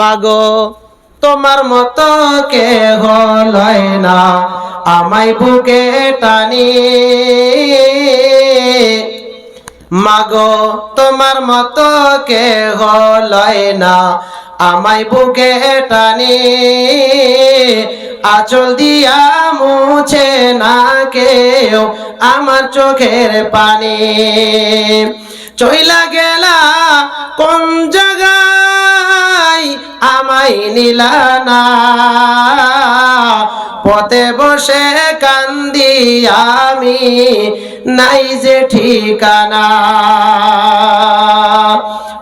মাগো, তোমার মতো কে হলয় না, আমায় বুকে টানি। মাগো, তোমার মতো কে হলয় না, আমায় বুকে টানি। আচল দিয়া মুছে না কেউ আমার চোখের পানি। চইলা গেলা কোন জায়গায় পথে বসে কান্দি আমি, নাই যে ঠিকানা।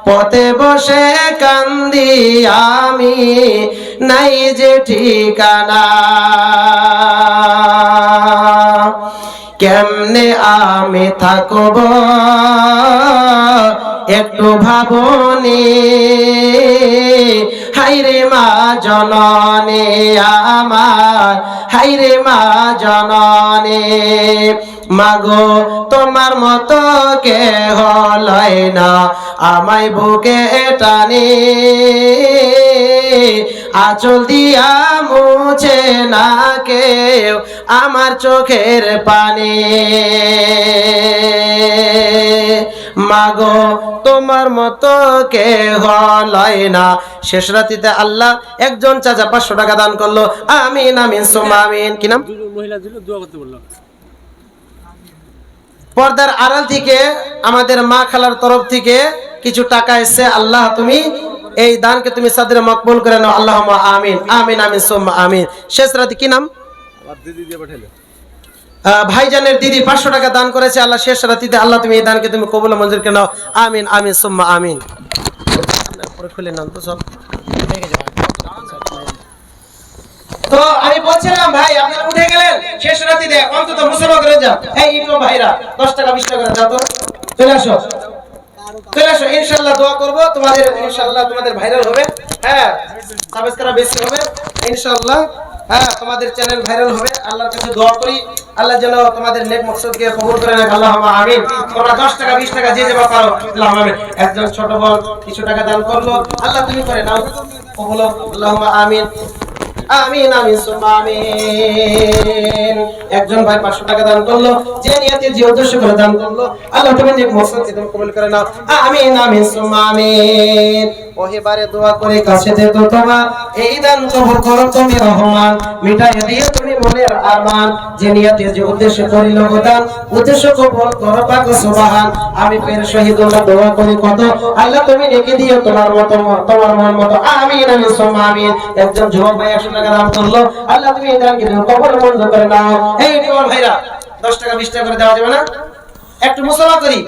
পথে বসে কান্দি আমি, নাই যে ঠিকানা। কেমনে আমি থাকব? একটু ভাবনি। হাইরে মা জননে আমার, হাইরে মা জননে। মাগো, তোমার মতো কে হলয় না, আমায় বুকে টানে। আচল দিয়া মুছে না কেউ আমার চোখের পানি। মাগো তোমার মতো কে হলয় না। শেষ রাতিতে আল্লাহ একজন চাচা পাঁচশো টাকা দান করল। আমিন আমিন সোমা আমিন। কি নাম? মহিলা দোয়া করতে বললাম পর্দার আড়াল থেকে আমাদের মা খালার তরফ থেকে কিছু টাকা এসছে। আল্লাহ তুমি এই দানকে তুমি সাদরে মকবুল করে নাও। আল্লাহ আমিন আমিন আমিন সোম্মা আমিন। শেষ রাতে কি নাম? ভাইজানের দিদি পাঁচশো টাকা দান করেছে, আল্লাহ শেষ রাতিতে আল্লাহ তুমি এই দানকে তুমি কবুল মঞ্জুর করে নাও। আমিন আমিন, সোম্মা, আমিন। পরে খুলে নাও তো সব। তো আমি বলছিলাম, ভাই, আপনারা উঠে গেলেন? শেষ রাতিতে, অন্তত মুসলমান করে এই ভাইরা, দশ টাকা, বিশ টাকা তো। চলে আসো। চলে আসো ইনশাল্লাহ দোয়া করব। তোমাদের ইনশাল্লাহ তোমাদের ভাইরাল হবে। হ্যাঁ সাবস্ক্রাইব বেশি হবে। ইনশাল্লাহ হ্যাঁ তোমাদের চ্যানেল ভাইরাল হবে। আল্লাহর কাছে দোয়া করি। আল্লাহ যেন তোমাদের নেক মকসদকে কবুল করে আল্লাহ আমিন। তোমরা 10 টাকা 20 টাকা যে যেবা পারো আল্লাহ আমিন। একজন ছোট বোন কিছু টাকা দান করল। আল্লাহ তুমি করে নাও। কবুল আল্লাহ আমিন। আমিন আমিন, সুম্মা আমিন। একজন ভাই 500 টাকা দান করল। যে নিয়তে, যে উদ্দেশ্য করে দান করল। আল্লাহ তুমি নেক মকসদকে তুমি কবুল করে নাও। আমিন আমিন, সুম্মা আমিন। ওহিবারে দোয়া করে কাছে দে তো তোমার এই দান কবুল করো তুমি রহমান। মিটাই দিয়ে তুমি মনের আরমান। যে নিয়তে যে উদ্দেশ্য করিল দান উদ্দেশ্য কবুল করো পাক সুবহান। আমি পের শহীদুল্লাহ দোয়া করি কত? আল্লাহ তুমি নেকি দিও তোমার মত তোমার মন মতো। আমিন আমিন সুম্মা আমিন। একজন যুবক ভাই 100 টাকা দান করল। আল্লাহ তুমি এই দানকে তুমি কবুল মঞ্জুর করে নাও। এই নিমন ভাইরা 10 টাকা 20 টাকা করে দেওয়া যাবে না? একটু মুসাফা করি।